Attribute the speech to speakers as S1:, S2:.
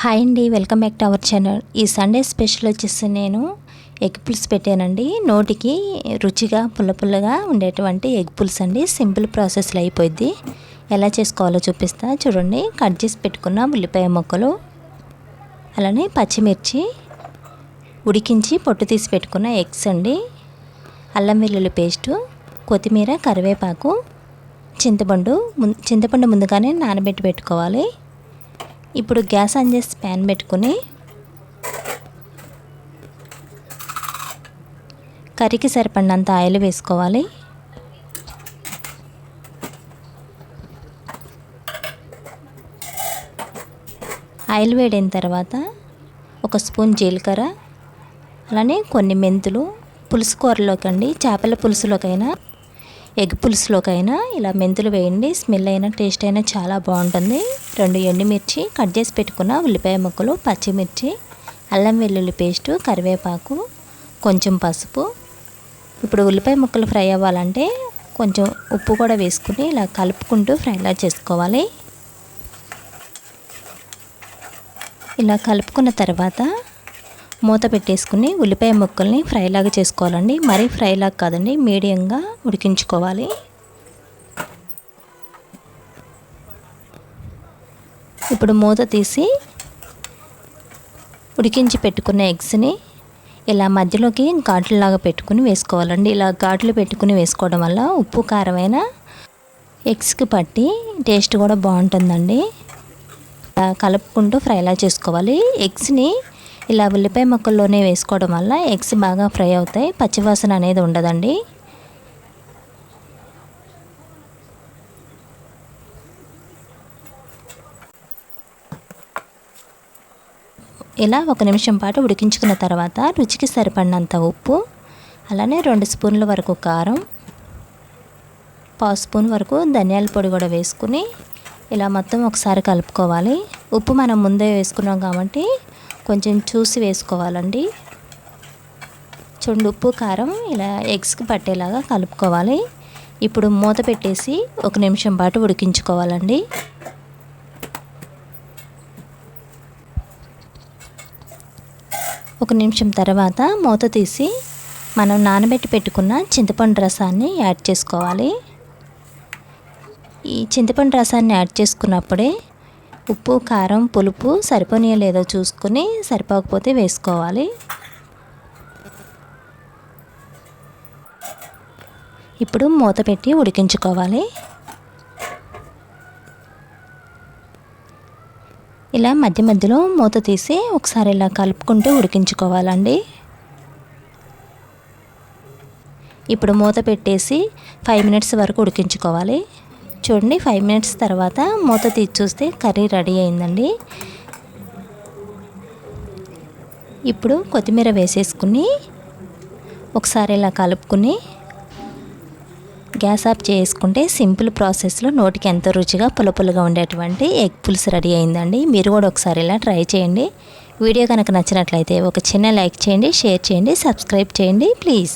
S1: Hi అండి welcome back to our channel. ఈ Sunday special వచ్చేసి నేను ఎగ్ పుల్స్ పెట్టానండి. నోటికి రుచిగా పుల్ల పుల్లగా ఉండేటువంటి ఎగ్ పుల్స్ అండి. సింపుల్ ప్రాసెస్లో అయిపోయింది ఎలా చేసుకోవాలో చూపిస్తా. చూడండి కట్ చేసి పెట్టుకున్న ఉల్లిపాయ ముక్కలు అలానే పచ్చిమిర్చి ఉడికించి పొట్టు తీసి పెట్టుకున్న ఎగ్స్ అండి. అల్లం వెల్లుల్లి పేస్టు కొత్తిమీర కరివేపాకు చింతపండు చింతపండు ముందుగానే నానబెట్టి పెట్టుకోవాలి. ఇప్పుడు గ్యాస్ ఆన్ చేసి ప్యాన్ పెట్టుకుని కర్రీకి సరిపడినంత ఆయిల్ వేసుకోవాలి. ఆయిల్ వేడైన తర్వాత ఒక స్పూన్ జీలకర్ర అలానే కొన్ని మెంతులు పులుసు కూరలోకండి చేపల పులుసులోకైనా ఎగ్ పులుసులోకైనా ఇలా మెంతులు వేయండి. స్మెల్ అయినా టేస్ట్ అయినా చాలా బాగుంటుంది. రెండు ఎండుమిర్చి కట్ చేసి పెట్టుకున్న ఉల్లిపాయ ముక్కలు పచ్చిమిర్చి అల్లం వెల్లుల్లి పేస్టు కరివేపాకు కొంచెం పసుపు. ఇప్పుడు ఉల్లిపాయ ముక్కలు ఫ్రై అవ్వాలంటే కొంచెం ఉప్పు కూడా వేసుకుని ఇలా కలుపుకుంటూ ఫ్రైలా చేసుకోవాలి. ఇలా కలుపుకున్న తర్వాత మూత పెట్టేసుకుని ఉల్లిపాయ ముక్కల్ని ఫ్రైలాగా చేసుకోవాలండి. మరీ ఫ్రైలాగా కాదండి మీడియంగా ఉడికించుకోవాలి. ఇప్పుడు మూత తీసి ఉడికించి పెట్టుకున్న ఎగ్స్ని ఇలా మధ్యలోకి ఘాట్లలాగా పెట్టుకుని వేసుకోవాలండి. ఇలా ఘాట్లు పెట్టుకుని వేసుకోవడం వల్ల ఉప్పు కారమైన ఎగ్స్కి పట్టి టేస్ట్ కూడా బాగుంటుందండి. కలుపుకుంటూ ఫ్రైలా చేసుకోవాలి. ఎగ్స్ని ఇలా ఉల్లిపాయ ముక్కల్లోనే వేసుకోవడం వల్ల ఎగ్స్ బాగా ఫ్రై అవుతాయి. పచ్చివాసన అనేది ఉండదండి. ఇలా ఒక నిమిషం పాటు ఉడికించుకున్న తర్వాత రుచికి సరిపడినంత ఉప్పు అలానే రెండు స్పూన్ల వరకు కారం పావు స్పూన్ వరకు ధనియాల పొడి కూడా వేసుకుని ఇలా మొత్తం ఒకసారి కలుపుకోవాలి. ఉప్పు మనం ముందే వేసుకున్నాం కాబట్టి కొంచెం చూసి వేసుకోవాలండి. చూడండి ఉప్పు కారం ఇలా ఎగ్స్కి పట్టేలాగా కలుపుకోవాలి. ఇప్పుడు మూత పెట్టేసి ఒక నిమిషం పాటు ఉడికించుకోవాలండి. ఒక నిమిషం తర్వాత మూత తీసి మనం నానబెట్టి పెట్టుకున్న చింతపండు రసాన్ని యాడ్ చేసుకోవాలి. ఈ చింతపండు రసాన్ని యాడ్ చేసుకున్నప్పుడే ఉప్పు కారం పులుపు సరిపోనీ లేదో చూసుకొని సరిపోకపోతే వేసుకోవాలి. ఇప్పుడు మూత పెట్టి ఉడికించుకోవాలి. ఇలా మధ్య మధ్యలో మూత తీసి ఒకసారి ఇలా కలుపుకుంటూ ఉడికించుకోవాలండి. ఇప్పుడు మూత పెట్టేసి ఫైవ్ మినిట్స్ వరకు ఉడికించుకోవాలి. చూడండి ఫైవ్ మినిట్స్ తర్వాత మూత తీసి చూస్తే కర్రీ రెడీ అయిందండి. ఇప్పుడు కొత్తిమీర వేసేసుకుని ఒకసారి ఇలా కలుపుకుని గ్యాస్ ఆఫ్ చేసుకుంటే సింపుల్ ప్రాసెస్లో నోటికి ఎంతో రుచిగా పులపులుగా ఉండేటువంటి ఎగ్ పులుసు రెడీ అయిందండి. మీరు కూడా ఒకసారి ఇలా ట్రై చేయండి. వీడియో కనుక నచ్చినట్లయితే ఒక చిన్న లైక్ చేయండి షేర్ చేయండి సబ్స్క్రైబ్ చేయండి ప్లీజ్.